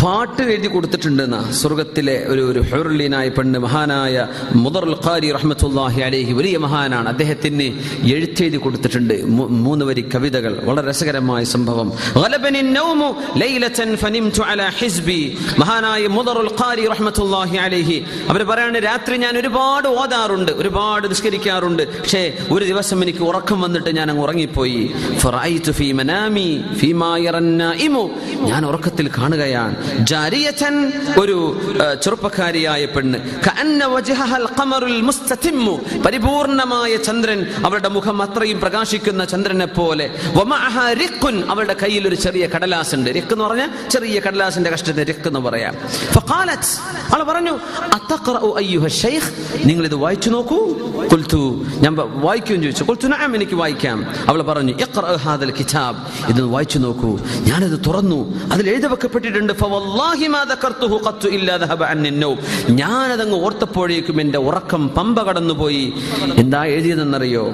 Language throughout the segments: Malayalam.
പാട്ട് എഴുതി കൊടുത്തിട്ടുണ്ടെന്ന് സ്വർഗത്തിലെ ഒരു ഒരു ഹെറുള്ളീനായ പെണ്ണ് മഹാനായ മുദറുൽ ഖാരി റഹ്മത്തുല്ലാഹി അലേഹി വലിയ മഹാനാണ്. അദ്ദേഹത്തിന് എഴുത്തെഴുതി കൊടുത്തിട്ടുണ്ട് മൂന്ന് വരി കവിതകൾ. വളരെ രസകരമായ സംഭവം. മഹാനായ മുദറുൽ ഖാരി റഹ്മത്തുല്ലാഹി അലേഹി. അവർ പറയാണ് രാത്രി ഞാൻ ഒരുപാട് ഓതാറുണ്ട് ഒരുപാട് നിസ്കരിക്കാറുണ്ട്. പക്ഷേ ഒരു ദിവസം എനിക്ക് ഉറക്കം വന്നിട്ട് ഞാൻ അങ്ങ് ഉറങ്ങിപ്പോയി ഞാൻ ഉറക്കത്തിൽ കാണുകയാണ്. ജാരിയതൻ ഒരു ചെറുപ്പക്കാരിയായ പെണ്ണ്. പരിപൂർണമായ ചന്ദ്രൻ അവളുടെ മുഖം അത്രയും പ്രകാശിക്കുന്ന ചന്ദ്രനെ പോലെ അവളുടെ കയ്യിൽ ഒരു ചെറിയ കടലാസ് ഉണ്ട് റിഖ് എന്ന് പറഞ്ഞാൽ ചെറിയ കടലാസിന്റെ കഷ്ടത്തെ റിഖ് എന്ന് പറയാം. അവൾ പറഞ്ഞു നിങ്ങൾ ഇത് വായിച്ചു നോക്കൂ. ഖുൽതു ഞാൻ വായിക്കുകയും ചോദിച്ചു. ഖുൽതു നാം എനിക്ക് വായിക്കാം. അവൾ പറഞ്ഞു കിതാബ്. ഇത് വായിച്ചു നോക്കൂ. ഞാനത് തുറന്നു. അതിൽ എഴുതി വെക്കപ്പെട്ടിട്ടുണ്ട് ഫവല്ലാഹി മാ ദക്കർതുഹു ഖത്തു ഇല്ലാ ദഹബ അന്നി നൗം ഞാനതങ്ങ് ഓർത്തപ്പോഴേക്കും എൻ്റെ ഉറക്കം പമ്പ കടന്നുപോയി എന്താ എഴുതിയതെന്നറിയോ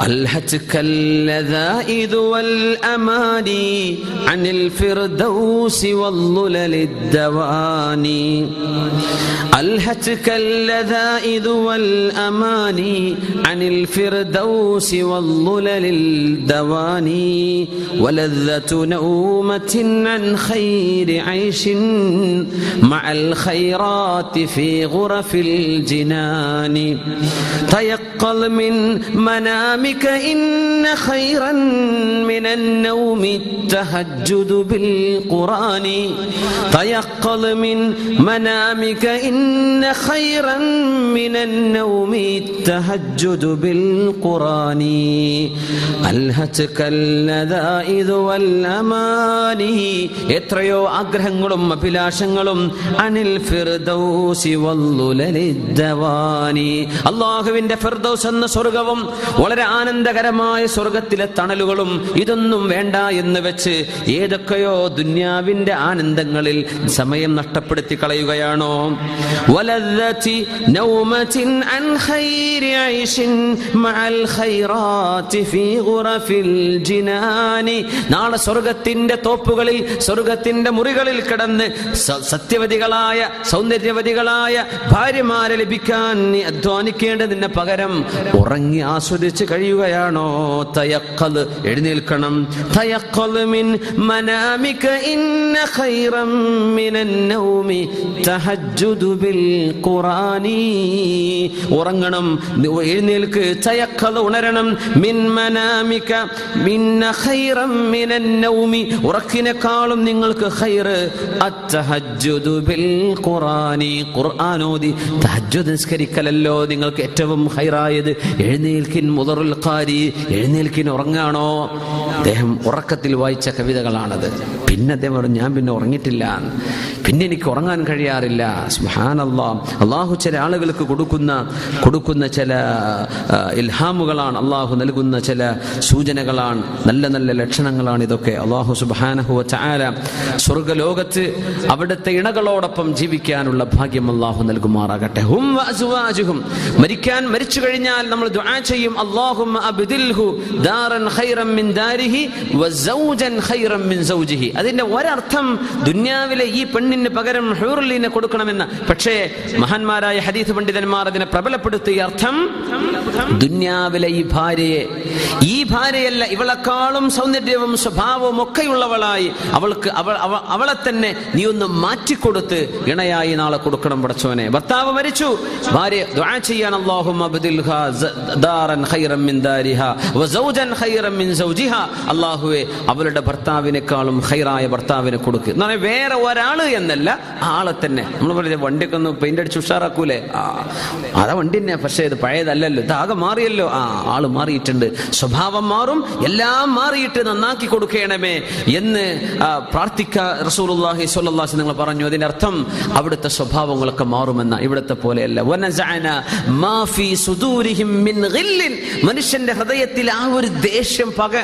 ألهتك اللذائذ والأماني عن الفردوس والظلل الدواني ألهتك اللذائذ والأماني عن الفردوس والظلل الدواني ولذة نومة عن خير عيش مع الخيرات في غرف الجنان. تيقظ من منامك إن خيرا من النوم التهجد بالقرآن. تيقظ من منامك إن خيرا من النوم التهجد بالقرآن. ألهتك اللذائذ والأماني എത്രയോ ആഗ്രഹങ്ങളും അഭിലാഷങ്ങളും അനിൽ ഫിർദൗസി വല്ലുലലിദ്ദവാനി. അള്ളാഹുവിന്റെ ഫിർദൗസ് എന്ന സ്വർഗവും വളരെ ആനന്ദകരമായ സ്വർഗത്തിലെ തണലുകളും ഇതൊന്നും വേണ്ട എന്ന് വെച്ച് ഏതൊക്കെയോ ദുന്യാവിന്റെ ആനന്ദങ്ങളിൽ സമയം നഷ്ടപ്പെടുത്തി കളയുകയാണോ? നാളെ സ്വർഗത്തിന്റെ തോപ്പുകളിൽ സ്വർഗത്തിന്റെ മുറികളിൽ കിടന്ന് സത്യവതികളായ സൗന്ദര്യവതികളായ ഭാര്യമാരെ ലഭിക്കാൻ നീ അധ്വാനിക്കേണ്ടതിന് പകരം ഉറങ്ങി ആസ്വദിച്ച് കഴിയുകയാണോ? തയക്കൽ എഴുന്നേൽക്കണം. തയക്കൽ മിൻ മനാമിക ഇന്ന ഖൈറം മിനൻ നൗമി തഹജ്ജുദു ബിൽ ഖുറാനി. ഉറങ്ങണം എഴുന്നേൽക്ക്. തയക്കൽ ഉണരണം. മിൻ മനാമിക മിന്ന ഖൈറം മിനൻ നൗമി. ഉറക്കിനേക്കാളും നിങ്ങൾക്ക് അത്തഹജ്ജുദു ബിൽ ഖുർആനി ഖുർആനോദി തഹജ്ജുദ് നിസ്കരിക്കലല്ലോ നിങ്ങൾക്ക് ഏറ്റവും ഹൈറായത് എഴുന്നേൽക്കിൻ മുദറുൽ ഖാരി. എഴുന്നേൽക്കിൻ ഉറങ്ങാണോ? അദ്ദേഹം ഉറക്കത്തിൽ വായിച്ച കവിതകളാണത്. പിന്നെ അദ്ദേഹം പറഞ്ഞു ഞാൻ പിന്നെ ഉറങ്ങിയിട്ടില്ല. പിന്നെ എനിക്ക് ഉറങ്ങാൻ കഴിയാറില്ല. സുബ്ഹാനല്ലാ. അള്ളാഹു ചില ആളുകൾക്ക് കൊടുക്കുന്ന കൊടുക്കുന്ന ചില ഇൽഹാമുകളാണ്. അള്ളാഹു നൽകുന്ന ചില സൂചനകളാണ്. നല്ല നല്ല ലക്ഷണങ്ങളാണ് ഇതൊക്കെ. അള്ളാഹു സുബാനഹു ചാല സ്വർഗലോകത്ത് അവിടുത്തെ ഇണകളോടൊപ്പം ജീവിക്കാനുള്ള ഭാഗ്യം അള്ളാഹു നൽകുമാറാകട്ടെ. ഹും വ അസ്വാജുഹും. മരിക്കാൻ മരിച്ചു കഴിഞ്ഞാൽ നമ്മൾ ദുആ ചെയ്യും. അല്ലാഹുമ്മ അബ്ദിൽഹു ദാറൻ ഖൈറൻ മിൻ ദാരിഹി വസൗജൻ ഖൈറൻ മിൻ സൗജിഹി. അതിന്റെ ഒരർത്ഥം ദുന്യാവിലെ ഈ പെണ്ണിന് പകരം ഹൂറുലീനെ കൊടുക്കണമെന്ന്. പക്ഷേ മഹാന്മാരായ ഹദീസ് പണ്ഡിതന്മാർ അതിനെ പ്രബലപ്പെടുത്തിയ അർത്ഥം ദുന്യാവിലെ ഈ ഭാര്യയെ. ഈ ഭാര്യയല്ല ഇവളെക്കാളും സൗന്ദര്യവും സ്വഭാവവും ഒക്കെയുള്ളവളായി അവൾക്ക് അവൾ അവളെ തന്നെ നീ ഒന്ന് മാറ്റിക്കൊടുത്ത് ഇണയായി നാളെ കൊടുക്കണം പടച്ചോനെ ഭർത്താവ് മരിച്ചു. ഭാര്യ ദുആ ചെയ്യാൻ അല്ലാഹുമ്മ ഖൈറൻ മിൻ ദാരിഹാ വസൗജൻ ഖൈറൻ മിൻ സൗജിഹാ. അല്ലാഹുവേ അവളുടെ ഭർത്താവിനേക്കാളും ഖൈറായ ഭർത്താവിനെ കൊടുക്കുക എന്ന് പറഞ്ഞാൽ വേറെ ഒരാൾ എന്നല്ല ആളെ തന്നെ. നമ്മൾ പറയുന്നത് വണ്ടിയൊക്കെ ഒന്ന് പെയിന്റ് അടിച്ച് ഉഷാറാക്കൂലേ? ആ അതാ വണ്ടി തന്നെ പക്ഷേ ഇത് പഴയതല്ലല്ലോ. ഇത് ആകെ മാറിയല്ലോ. ആ ആൾ മാറിയിട്ടുണ്ട്. സ്വഭാവം മാറും എല്ലാം മാറിയിട്ട് നന്നാക്കി കൊടുക്കണമേ എന്ന് പ്രാർത്ഥിക്ക റസൂലുള്ളാഹി സ്വല്ലല്ലാഹി നിങ്ങൾ പറഞ്ഞു. അതിന്റെ അർത്ഥം അവിടുത്തെ സ്വഭാവങ്ങളൊക്കെ മാറുമെന്ന. ഇവിടുത്തെ പോലെയല്ല. മനുഷ്യന്റെ ഹൃദയത്തിൽ ആ ഒരു ദേഷ്യം പക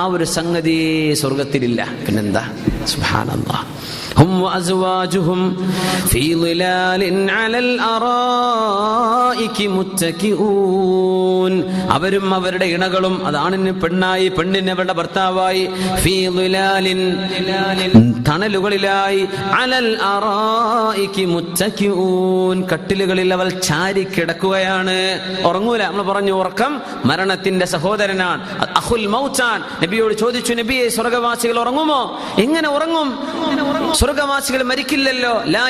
ആ ഒരു സംഗതി സ്വർഗത്തിലില്ല പിന്നെന്താ? സുബ്ഹാനല്ലാഹ് هم وأزواجهم في ظلال على الأرائك متكئون അവരും അവരുടെ ഇണകളും അതാണിന് പെണ്ണായി പെണ്ണിന് അവരുടെ ഭർത്താവായി ഫീ ളിലാലിൻ തണലുകളിലായി അലൽ അറായിക്ക് മുത്തക്കിഊൻ കട്ടിലുകളിൽ അവൾ ചാരി കിടക്കുകയാണ് ഉറങ്ങൂല നമ്മൾ പറഞ്ഞു ഉറക്കം മരണത്തിന്റെ സഹോദരനാണ് അഹുൽ മൗച്ചാൻ നബിയോട് ചോദിച്ചു നബിയെ സ്വർഗവാസികൾ ഉറങ്ങുമോ എങ്ങനെ ഉറങ്ങും. സ്വർഗവാസികൾ മരിക്കില്ലല്ലോ. ലാ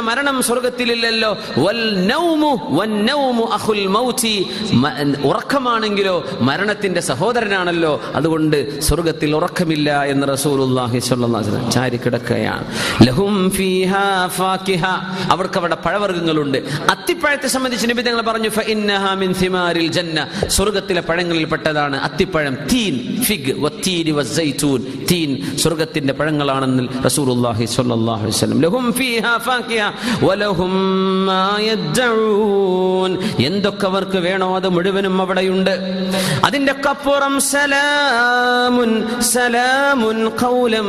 മരണം സ്വർഗത്തിലില്ലല്ലോ. വൽ നൗമു വൻ നൗമു അഹുൽ മൗതി. മ- ഉറക്കമാണെങ്കിലോ മരണത്തിന്റെ സഹോദരനാണല്ലോ. അതുകൊണ്ട് സ്വർഗത്തിൽ ഉറക്കമില്ല എന്ന് റസൂലുള്ളാഹി സ്വല്ലല്ലാഹു അലൈഹി വസല്ലം ചാരി കിടക്കുകയാണ്. ലഹും ഫീഹാ ഫാക്കിഹ. അവർക്ക് അവിടെ പഴവർഗങ്ങളുണ്ട്. അത്തിപ്പഴത്തെ സംബന്ധിച്ച് നബി തങ്ങൾ പറഞ്ഞു ഫഇന്നഹാ മിൻ സിമാരിൽ ജന്ന. സ്വർഗത്തിലെ പഴങ്ങളിൽ പെട്ടതാണ് അത്തിപ്പഴം. തീൻ ഫിഗ് വത്തീനി വസൈതൂൻ തീൻ. സ്വർഗത്തിന്റെ പഴങ്ങളാണെന്ന് റസൂലുള്ളാഹി സ്വല്ലല്ലാഹു അലൈഹി വസല്ലം ലഹും ഫീഹാ ഫാക്കിയ വലഹും മാ യദ്ഊൻ എന്തൊക്കെ അവർക്ക് വേണോ അത് മുഴുവനും അവിടെയുണ്ട്. അതിന്റെ കപ്പുറം സലാമുൻ സലാമുൻ ഖൗലം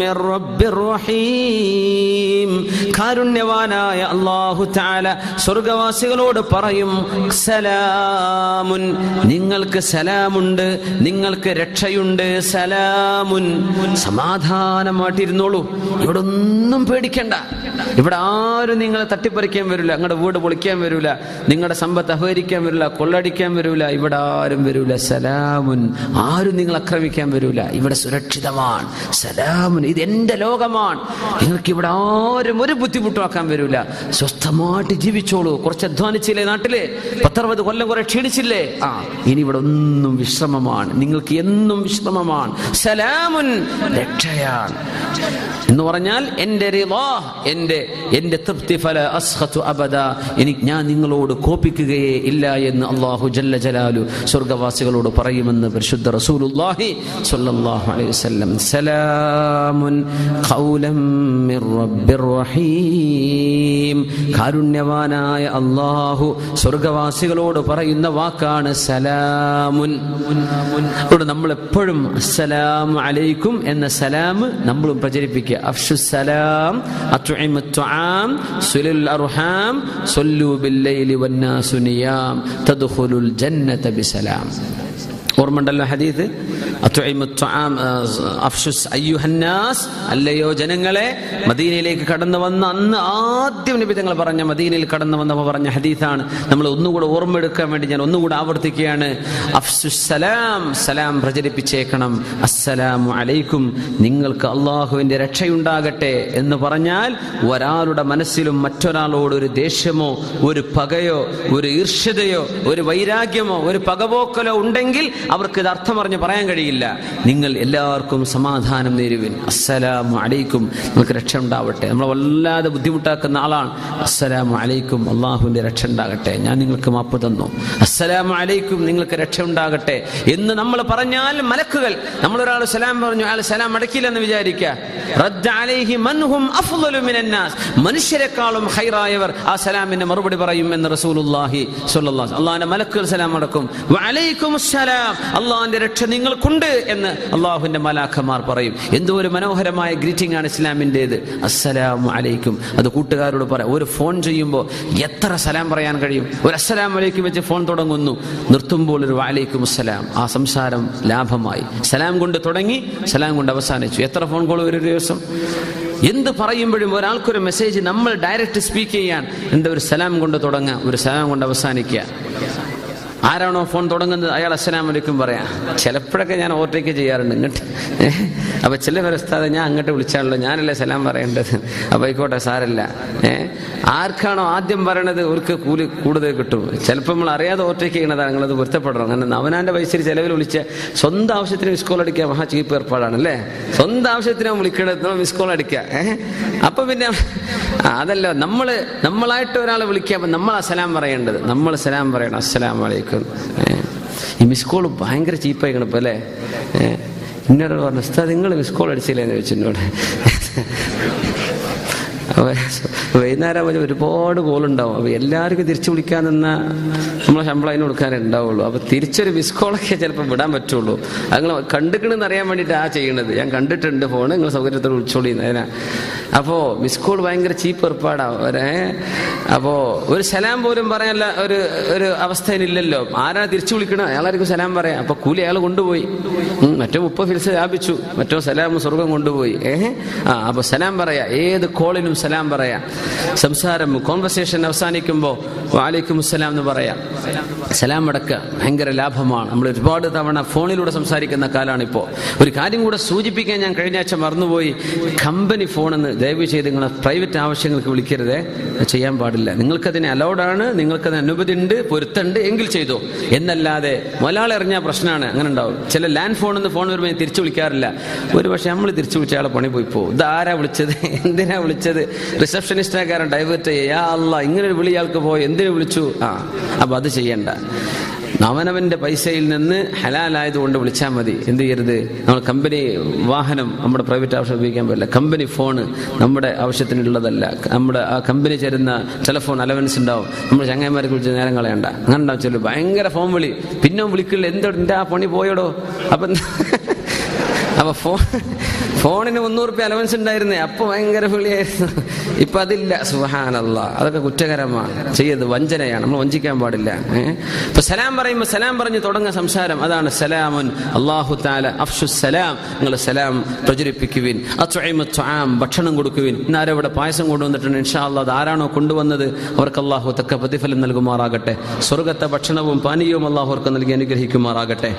മിർ റബ്ബിർ റഹീം. കാരുണ്യവാനായ അല്ലാഹു തആല സ്വർഗവാസികളോട് പറയും സലാമുൻ നിങ്ങൾക്ക് സലാമുണ്ട് നിങ്ങൾക്ക് രക്ഷയുണ്ട് സലാമുൻ. സമാധാനമായിട്ടിരുന്നോളൂ ഇവിടെ ഒന്നും പേടിക്കണ്ട. ഇവിടെ ആരും നിങ്ങളെ തട്ടിപ്പറിക്കാൻ വരില്ല നിങ്ങളുടെ വീട് പൊളിക്കാൻ വരില്ല നിങ്ങളുടെ സമ്പത്ത് അപഹരിക്കാൻ വരില്ല കൊള്ളടിക്കാൻ വരില്ല ഇവിടെ ആരും വരില്ല സലാമുൻ ആരും നിങ്ങൾ ആക്രമിക്കാൻ വരില്ല ഇവിടെ സുരക്ഷിതമാണ്. സലാമുൻ ഇത് എന്റെ ലോകമാണ്. നിങ്ങൾക്ക് ഇവിടെ ആരും ഒരു ബുദ്ധിമുട്ടാക്കാൻ വരില്ല സ്വസ്ഥമായിട്ട് ജീവിച്ചോളൂ. കുറച്ച് അധ്വാനിച്ചില്ലേ നാട്ടിൽ? പത്തറുപത് കൊല്ലം കുറെ ക്ഷീണിച്ചില്ലേ? ആ ഇനി ഇവിടെ ഒന്നും വിശ്രമമാണ്. നിങ്ങൾക്ക് എന്നും വിശ്രമമാണ്. സലാമുൻ രക്ഷയാണ് എന്ന് പറഞ്ഞാൽ എന്റെ എന്റെ എന്റെ തൃപ്തി ഫല അസ്ഹത്തു അബദ. എനിക്ക് ഞാൻ നിങ്ങളോട് കോപിക്കുകയേ ഇല്ല എന്ന് അള്ളാഹു ജല്ല ജലാലു സ്വർഗവാസികളോട് പറയുമെന്ന് പരിശുദ്ധ റസൂലുല്ലാഹി സ്വല്ലല്ലാഹു അലൈഹി വസല്ലം. സലാമുൻ ഖൗലം മിർ റബ്ബിർ റഹീം. കാരുണ്യവാനായ അള്ളാഹു സ്വർഗവാസികളോട് പറയുന്ന വാക്കാണ് സലാമുൻ. ഇവിടെ നമ്മൾ എപ്പോഴും അസ്സലാമു അലൈക്കും എന്ന സലാം നമ്മളും പ്രചരിപ്പിക്കുക. അഫ്ഷു സലാം അത്ഉഇമു തുആം സുലുൽ അർഹാം സല്ലു ബില്ലൈലി വന്നാസു നിയാം തദ്ഖുലുൽ ജന്നത ബിസലാം. ഓർമ്മണ്ടല്ലോ ഹദീസ്? അഫ്ഷുസ് അയ്യുഹന്നാസ്. അല്ലയോ ജനങ്ങളെ മദീനയിലേക്ക് കടന്നു വന്ന അന്ന് ആദ്യം നബി തങ്ങൾ പറഞ്ഞ മദീനയിൽ കടന്നു വന്നപ്പോൾ പറഞ്ഞ ഹദീസാണ്. നമ്മൾ ഒന്നുകൂടെ ഓർമ്മയെടുക്കാൻ വേണ്ടി ഞാൻ ഒന്നുകൂടെ ആവർത്തിക്കുകയാണ്. സലാം സലാം പ്രചരിപ്പിച്ചേക്കണം. അസ്സലാമു അലൈക്കും. നിങ്ങൾക്ക് അള്ളാഹുവിന്റെ രക്ഷയുണ്ടാകട്ടെ എന്ന് പറഞ്ഞാൽ ഒരാളുടെ മനസ്സിലും മറ്റൊരാളോട് ഒരു ദേഷ്യമോ ഒരു പകയോ ഒരു ഈർഷ്യതയോ ഒരു വൈരാഗ്യമോ ഒരു പകപോക്കലോ ഉണ്ടെങ്കിൽ അവർക്ക് ഇത് അർത്ഥം പറഞ്ഞ് പറയാൻ കഴിയില്ല. നിങ്ങൾ എല്ലാവർക്കും സമാധാനം നേരുവിൻ. അസ്സലാമു അലൈക്കും. നിങ്ങൾക്ക് രക്ഷ ഉണ്ടാവട്ടെ. നമ്മളെ വല്ലാതെ ബുദ്ധിമുട്ടാക്കുന്ന ആളാണ്. അസ്സലാമു അലൈക്കും. അള്ളാഹുവിന്റെ രക്ഷ ഉണ്ടാകട്ടെ. ഞാൻ നിങ്ങൾക്ക് മാപ്പ് തന്നു. അസ്സലാമു അലൈക്കും. നിങ്ങൾക്ക് രക്ഷ ഉണ്ടാകട്ടെ. എന്ന് നമ്മൾ പറഞ്ഞാൽ മലക്കുകൾ. നമ്മൾ ഒരാൾ സലാം പറഞ്ഞു. അയാൾ സലാം അടക്കില്ലെന്ന് വിചാരിക്കുക. മനുഷ്യരെക്കാളും ഹൈറായവർ ആ സലാമിന്റെ മറുപടി പറയും എന്ന് റസൂലുള്ളാഹി സ്വല്ലല്ലാഹു അലൈഹി അള്ളാഹിന്റെ മലക്കുകൾ സലാം അടക്കും. വഅലൈക്കും സലാം അള്ളാഹിന്റെ രക്ഷ നിങ്ങൾക്കുണ്ട് എന്ന് അള്ളാഹുവിന്റെ മലാഖമാർ പറയും. എന്തോ ഒരു മനോഹരമായ ഗ്രീറ്റിംഗ് ആണ് ഇസ്ലാമിന്റെത് അസ്സലാമു അലൈക്കും. അത് കൂട്ടുകാരോട് പറ ഒരു ഫോൺ ചെയ്യുമ്പോൾ എത്ര സലാം പറയാൻ കഴിയും? ഒരു അസ്സലാം അലൈക്കും വെച്ച് ഫോൺ തുടങ്ങുന്നു. നിർത്തുമ്പോൾ ഒരു വാലൈക്കും അസ്സലാം ആ സംസാരം ലാഭമായി. സലാം കൊണ്ട് തുടങ്ങി സലാം കൊണ്ട് അവസാനിച്ചു. എത്ര ഫോൺ കോൾ ഒരു ദിവസം. എന്ത് പറയുമ്പോഴും ഒരാൾക്കൊരു മെസ്സേജ് നമ്മൾ ഡയറക്റ്റ് സ്പീക്ക് ചെയ്യാൻ എന്താ ഒരു സലാം കൊണ്ട് തുടങ്ങുക ഒരു സലാം കൊണ്ട് അവസാനിക്കുക. ആരാണോ ഫോൺ തുടങ്ങുന്നത്? അയാൾ അസ്സലാം വലൈക്കും പറയാം. ചിലപ്പോഴൊക്കെ ഞാൻ ഓവർടേക്ക് ചെയ്യാറുണ്ട് ഇങ്ങോട്ട്. അപ്പൊ ചില വ്യവസ്ഥാതെ ഞാൻ അങ്ങോട്ട് വിളിച്ചാണല്ലോ. ഞാനല്ലേ സലാം പറയേണ്ടത്? അപ്പൊ ആയിക്കോട്ടെ സാരല്ല. ഏ ആർക്കാണോ ആദ്യം പറയണത് അവർക്ക് കൂലി കൂടുതൽ കിട്ടും. ചിലപ്പോൾ നമ്മൾ അറിയാതെ ഓവർടേക്ക് ചെയ്യണതാണ് നിങ്ങളത് പൊരുത്തപ്പെടണം. കാരണം അവനാന്റെ പൈസ ചിലവിൽ വിളിച്ച് സ്വന്തം ആവശ്യത്തിന് മിസ് കോൾ അടിക്കുക മഹാ ചീപ്പ് ഏർപ്പാടാണ് അല്ലേ? സ്വന്തം ആവശ്യത്തിന് വിളിക്കണത് മിസ് കോൾ അടിക്കുക ഏഹ്? അപ്പൊ പിന്നെ അതല്ല നമ്മൾ നമ്മളായിട്ട് ഒരാളെ വിളിക്കുക നമ്മൾ അസലാം പറയേണ്ടത്. നമ്മൾ സലാം പറയണം. അസ്സലാം വലൈക്കും ഏ. ഈ മിസ് കോൾ ഭയങ്കര ചീപ്പായിക്കണം ഇപ്പം അല്ലേ. ഇന്നൊരാൾ പറഞ്ഞു ഉസ്താദ് നിങ്ങൾ മിസ് കോൾ അടിച്ചില്ലേ എന്ന് ചോദിച്ചു എന്നോട് വൈകുന്നേരം വരെ ഒരുപാട് കോളുണ്ടാവും അപ്പൊ എല്ലാവർക്കും തിരിച്ചു വിളിക്കാൻ നിന്ന നമ്മളെ ശമ്പളം അതിന് കൊടുക്കാനേ ഉണ്ടാവുള്ളൂ. അപ്പൊ തിരിച്ചൊരു മിസ് കോളൊക്കെ ചിലപ്പോൾ വിടാൻ പറ്റുള്ളൂ. അങ്ങനെ കണ്ടിട്ടുണ്ടെന്ന് അറിയാൻ വേണ്ടിയിട്ട് ആ ചെയ്യണത്. ഞാൻ കണ്ടിട്ടുണ്ട് ഫോൺ നിങ്ങൾ സൗകര്യത്തോട് വിളിച്ചോളി അതിനാ. അപ്പോ മിസ് കോൾ ഭയങ്കര ചീപ്പ് ഏർപ്പാടാ. അവരെ അപ്പോ ഒരു സലാം പോലും പറയാനുള്ള ഒരു ഒരു അവസ്ഥയിലില്ലല്ലോ ആരാ തിരിച്ചു വിളിക്കണം? അയാളായിരിക്കും സലാം പറയാം. അപ്പൊ കൂലി അയാൾ കൊണ്ടുപോയി. മറ്റോ മുപ്പത് ഫിൽസ് ലാഭിച്ചു. മറ്റോ സലാം സ്വർഗം കൊണ്ടുപോയി. ഏഹ്? ആ അപ്പൊ സലാം പറയാ. ഏത് കോളിനും സലാം പറയാം. സംസാരം കോൺവെർസേഷൻ അവസാനിക്കുമ്പോൾ വാലേക്കും സലാം എന്ന് പറയാം. സലാം അടക്ക ഭയങ്കര ലാഭമാണ്. നമ്മൾ ഒരുപാട് തവണ ഫോണിലൂടെ സംസാരിക്കുന്ന കാലമാണ് ഇപ്പോൾ ഒരു കാര്യം കൂടെ സൂചിപ്പിക്കാൻ ഞാൻ കഴിഞ്ഞ ആഴ്ച മറന്നുപോയി. കമ്പനി ഫോണെന്ന് ദയവ് ചെയ്ത് നിങ്ങൾ പ്രൈവറ്റ് ആവശ്യങ്ങൾക്ക് വിളിക്കരുത്. ചെയ്യാൻ പാടില്ല. നിങ്ങൾക്കതിന് അലൗഡാണ് നിങ്ങൾക്കതിന് അനുമതി ഉണ്ട് പൊരുത്തുണ്ട് എങ്കിൽ ചെയ്തു. എന്നല്ലാതെ മലയാളം എറിഞ്ഞാൽ പ്രശ്നമാണ് അങ്ങനെ ഉണ്ടാവും ചില ലാൻഡ് ഫോണിൽ നിന്ന് ഫോൺ വരുമ്പോൾ തിരിച്ചു വിളിക്കാറില്ല. ഒരു പക്ഷേ നമ്മൾ തിരിച്ചു വിളിച്ച ആളെ പണി പോയി പോകും ആരാ വിളിച്ചത്? എന്തിനാ വിളിച്ചത്? റിസപ്ഷനിസ്റ്റാകാരൻ ഡൈവേർട്ട് ചെയ്യാ. അല്ല ഇങ്ങനെ ഒരു വിളി ആൾക്ക് പോയി എന്തിനു വിളിച്ചു? ആ അപ്പൊ അത് ചെയ്യണ്ട. അവനവന്റെ പൈസയിൽ നിന്ന് ഹലാലായതുകൊണ്ട് വിളിച്ചാൽ മതി. എന്ത് ചെയ്യരുത്? നമ്മൾ കമ്പനി വാഹനം നമ്മുടെ പ്രൈവറ്റ് ആവശ്യം ഉപയോഗിക്കാൻ പറ്റില്ല. കമ്പനി ഫോണ് നമ്മുടെ ആവശ്യത്തിനുള്ളതല്ല. നമ്മുടെ ആ കമ്പനി ചേരുന്ന ടെലഫോൺ അലവൻസ് ഉണ്ടാവും. നമ്മൾ ചങ്ങായിമാരെ കുറിച്ച് നേരം കളയണ്ട. അങ്ങനെ ഉണ്ടാവും ഭയങ്കര ഫോൺ വിളി. പിന്നെ വിളിക്കില്ല എന്തോ എന്റെ ആ പണി പോയടോ? അപ്പം അപ്പൊ ഫോൺ ഫോണിന് മുന്നൂറ് റുപ്യ അലവൻസ് ഉണ്ടായിരുന്നേ. അപ്പൊ ഭയങ്കര വിളിയായിരുന്നു ഇപ്പൊ അതില്ല. സുഹാനല്ല അതൊക്കെ കുറ്റകരമാണ്. ചെയ്യത് വഞ്ചനയാണ്. നമ്മൾ വഞ്ചിക്കാൻ പാടില്ല. ഇപ്പൊ സലാം പറയുമ്പോൾ സലാം പറഞ്ഞ് തുടങ്ങുന്ന സംസാരം അതാണ് സലാമുൻ. അള്ളാഹു താല അഫ്ഷു സലാം. നിങ്ങൾ സലാം പ്രചരിപ്പിക്കുവിൻ. അത്വഇമു ഭക്ഷണം കൊടുക്കുവിൻ. ഇന്ന് ഇവിടെ പായസം കൊണ്ടുവന്നിട്ടുണ്ട്. ഇൻഷാ അല്ലാ അത് ആരാണോ കൊണ്ടുവന്നത്? അവർക്ക് അള്ളാഹു തക്ക പ്രതിഫലം നൽകുമാറാകട്ടെ. സ്വർഗത്തെ ഭക്ഷണവും പാനീയവും അള്ളാഹു അവർക്ക് നൽകി അനുഗ്രഹിക്കുമാറാകട്ടെ.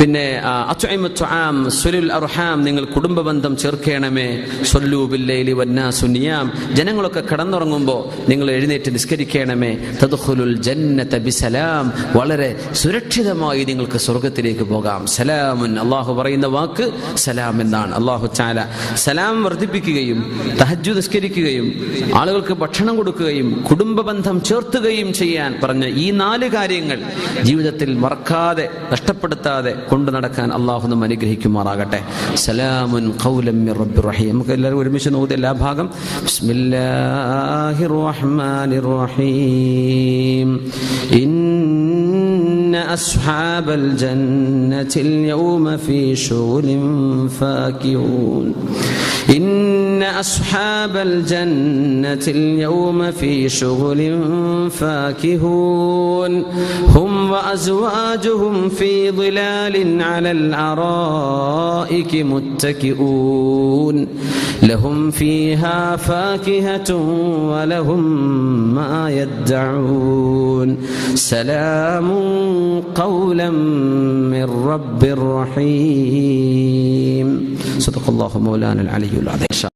പിന്നെ ആ, അത്വഇമു സുലുൽ അർഹാം നിങ്ങൾ കുടുംബ ബന്ധം ചേർക്കണമേ. സൊല്ലൂബില്ലൈലി വന്നാ വന്നാസു നിയാം. ജനങ്ങളൊക്കെ കടന്നുറങ്ങുമ്പോൾ നിങ്ങൾ എഴുന്നേറ്റ് നിസ്കരിക്കണമേ. തദ്ഖുലുൽ ജന്നത ബിസലാം. വളരെ സുരക്ഷിതമായി നിങ്ങൾക്ക് സ്വർഗത്തിലേക്ക് പോകാം. സലാമുൻ അള്ളാഹു പറയുന്ന വാക്ക് സലാം എന്നാണ്. അള്ളാഹു ചാല സലാം വർദ്ധിപ്പിക്കുകയും തഹജു നിസ്കരിക്കുകയും ആളുകൾക്ക് ഭക്ഷണം കൊടുക്കുകയും കുടുംബ ബന്ധം ചേർത്തുകയും ചെയ്യാൻ പറഞ്ഞ ഈ നാല് കാര്യങ്ങൾ ജീവിതത്തിൽ മറക്കാതെ നഷ്ടപ്പെടുത്താതെ കൊണ്ടു നടക്കാൻ അള്ളാഹു നമ്മെ അനുഗ്രഹിക്കുമാറാകട്ടെ. സലാമുൻ ഖൗലം റഹീം. നമുക്ക് എല്ലാവരും ഒരുമിച്ച് നോക്കുക എല്ലാ ഭാഗം. ബിസ്മില്ലാഹിർ റഹ്മാനിർ റഹീം. إن أصحاب الجنة اليوم في شغل فاكهون. إن أصحاب الجنة اليوم في شغل فاكهون. هم وأزواجهم في ظلال على الأرائك متكئون. لهم فيها فاكهة ولهم ما يدعون. سلام قولا من رب رحيم صدق الله مولانا العلي العظيم.